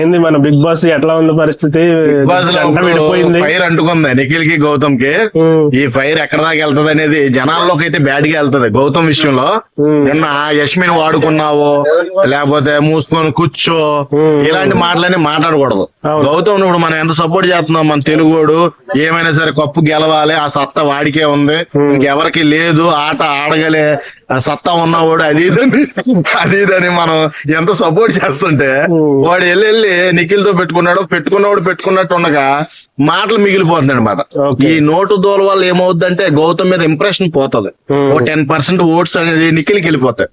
ఏంది మన big boss ఎట్లా ఉంది పరిస్థితి? ఫైర్ అంటుకుంది నిఖిల్కి గౌతమ్కి ఈ ఫైర్ ఎక్కడ దాకా వెళ్తది అనేది జనాల్లోకి అయితే బ్యాడ్గా వెళ్తది గౌతమ్ విషయంలో. నిన్న యశ్మిని వాడుకున్నావో లేకపోతే మూసుకొని కూర్చో. ఇలాంటి మాటలన్నీ మాట్లాడకూడదు. గౌతమ్ ఇప్పుడు మనం ఎంత సపోర్ట్ చేస్తున్నాం? మన తెలుగుడు ఏమైనా సరే కప్పు గెలవాలి ఆ సత్తా వాడికే ఉంది. ఇంకెవరికి లేదు ఆట ఆడగలే ఆ సత్తా ఉన్నవాడు అది ఇదని అది ఇదని మనం ఎంత సపోర్ట్ చేస్తుంటే. వాడు వెళ్ళి వెళ్ళి నిఖిల్తో పెట్టుకున్నాడు పెట్టుకున్నవాడు పెట్టుకున్నట్టు ఉండగా మాటలు మిగిలిపోతుంది అనమాట. ఈ నోటు దోల వల్ల ఏమవుద్దంటే గౌతమ్ మీద ఇంప్రెషన్ పోతుంది. ఓ టెన్ పర్సెంట్ ఓట్స్ అనేది నిఖిల్కి వెళ్ళిపోతాయి.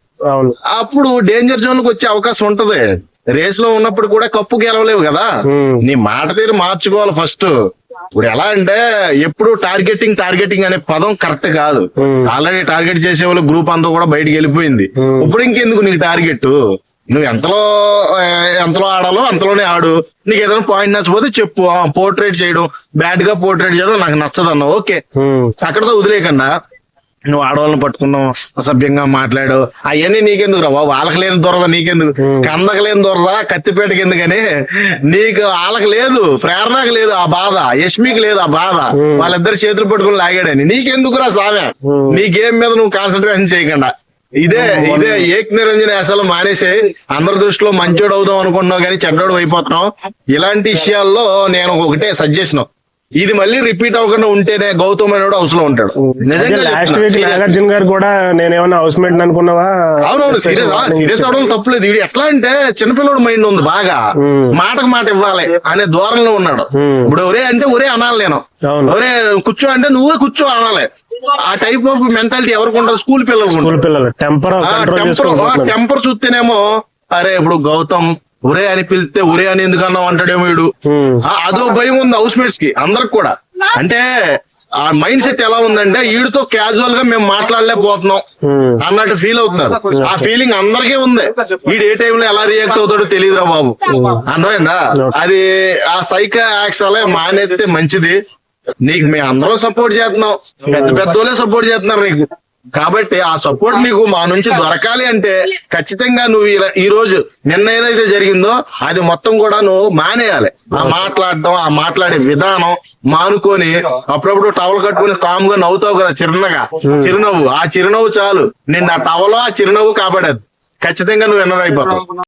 అప్పుడు డేంజర్ జోన్కి వచ్చే అవకాశం ఉంటది. రేస్లో ఉన్నప్పుడు కూడా కప్పు గెలవలేవు కదా. నీ మాట తీరు మార్చుకోవాలి ఫస్ట్ ఇప్పుడు ఎలా అంటే ఎప్పుడు టార్గెటింగ్ టార్గెటింగ్ అనే పదం కరెక్ట్ కాదు. ఆల్రెడీ టార్గెట్ చేసే వాళ్ళు గ్రూప్ అంతా కూడా బయటికి వెళ్ళిపోయింది. ఇప్పుడు ఇంకెందుకు నీకు టార్గెట్ నువ్వు ఎంతలో ఎంతలో ఆడాలో అంతలోనే ఆడు. నీకు ఏదైనా పాయింట్ నచ్చపోతే చెప్పు. పోర్ట్రేట్ చేయడం బ్యాడ్గా పోర్ట్రేట్ చేయడం నాకు నచ్చదన్న ఓకే. అక్కడతో వదిలేయకుండా నువ్వు ఆడవాళ్ళని పట్టుకున్నావు అసభ్యంగా మాట్లాడు అవన్నీ నీకెందుకు రా వాళ్ళకి లేని దొరద నీకెందుకు. కందకు లేని దొరద కత్తిపేటకి ఎందుకని? నీకు వాళ్ళకి లేదు ప్రేరణకు లేదు ఆ బాధ. యష్మికి లేదు ఆ బాధ. వాళ్ళిద్దరు చేతులు పట్టుకుని లాగాడని. నీకెందుకురా సామె. నీ గేమ్ మీద నువ్వు కాన్సన్ట్రేషన్ చేయకుండా. ఇదే ఇదే ఏక్ నిరంజన అసలు మానేసే. అందరి దృష్టిలో మంచోడు అవుదాం అనుకుంటున్నావు కానీ చెడ్డోడు అయిపోతున్నావు. ఇలాంటి విషయాల్లో నేను ఒకటే సజెషన్ ఇది మళ్ళీ రిపీట్ అవ్వకుండా ఉంటేనే గౌతమ్ అనేవాడు హౌస్లో ఉంటాడు. నిజంగా లాస్ట్ వీక్. నాగార్జున గారు కూడా నేనేమన్నా హౌస్ మేట్ అనుకున్నావా? అవునవును సీరియస్ సీరియస్ అవడం తప్పులేదు ఇది ఎట్లా అంటే చిన్నపిల్లడు మైండ్ ఉంది బాగా. మాటకు మాట ఇవ్వాలి అనే ధోరణిలో ఉన్నాడు. ఇప్పుడు ఒరే అంటే ఒరే అనాలి నేను. ఒరే కూర్చో అంటే నువ్వే కూర్చో అనాలి. ఆ టైప్ ఆఫ్ మెంటాలిటీ ఎవరికి ఉంటుంది స్కూల్ పిల్లలకు ఉంటుంది స్కూల్ పిల్లలు. టెంపర్ కంట్రోల్ టెంపర్ చూస్తేనేమో అరే ఇప్పుడు గౌతమ్ ఒరే అని పిలిస్తే ఒరే అని ఎందుకు అన్నావు అంటాడేమో వీడు. ఆ, అదో భయం ఉంది హౌస్ మేట్స్కి అందరికి కూడా. అంటే ఆ మైండ్ సెట్ ఎలా ఉందంటే వీడితో క్యాజువల్గా మేము మాట్లాడలేకపోతున్నాం అన్నట్టు ఫీల్ అవుతున్నారు ఆ ఫీలింగ్ అందరికీ ఉంది. వీడు ఏ టైంలో ఎలా రియాక్ట్ అవుతాడో తెలియదురా బాబు. అర్థమైందా? అది ఆ సైక యాక్షన్ మానేస్తే మంచిది. నీకు మేము అందరం సపోర్ట్ చేస్తున్నాం పెద్ద పెద్దోళ్ళే సపోర్ట్ చేస్తున్నారు నీకు. కాబట్టి ఆ సపోర్ట్ నీకు మా నుంచి దొరకాలి అంటే ఖచ్చితంగా నువ్వు ఇలా- ఈ రోజు నిన్న ఏదైతే జరిగిందో అది మొత్తం కూడా నువ్వు మానేయాలి. ఆ మాట్లాడడం ఆ మాట్లాడే విధానం మానుకొని అప్పుడప్పుడు టవల్ కట్టుకుని కామ్గా నవ్వుతావు కదా చిరునగా చిరునవ్వు. ఆ చిరునవ్వు చాలు. నిన్న ఆ టవలో ఆ చిరునవ్వు కాపాడేది. ఖచ్చితంగా నువ్వు విన్నర్ అయిపోతావు.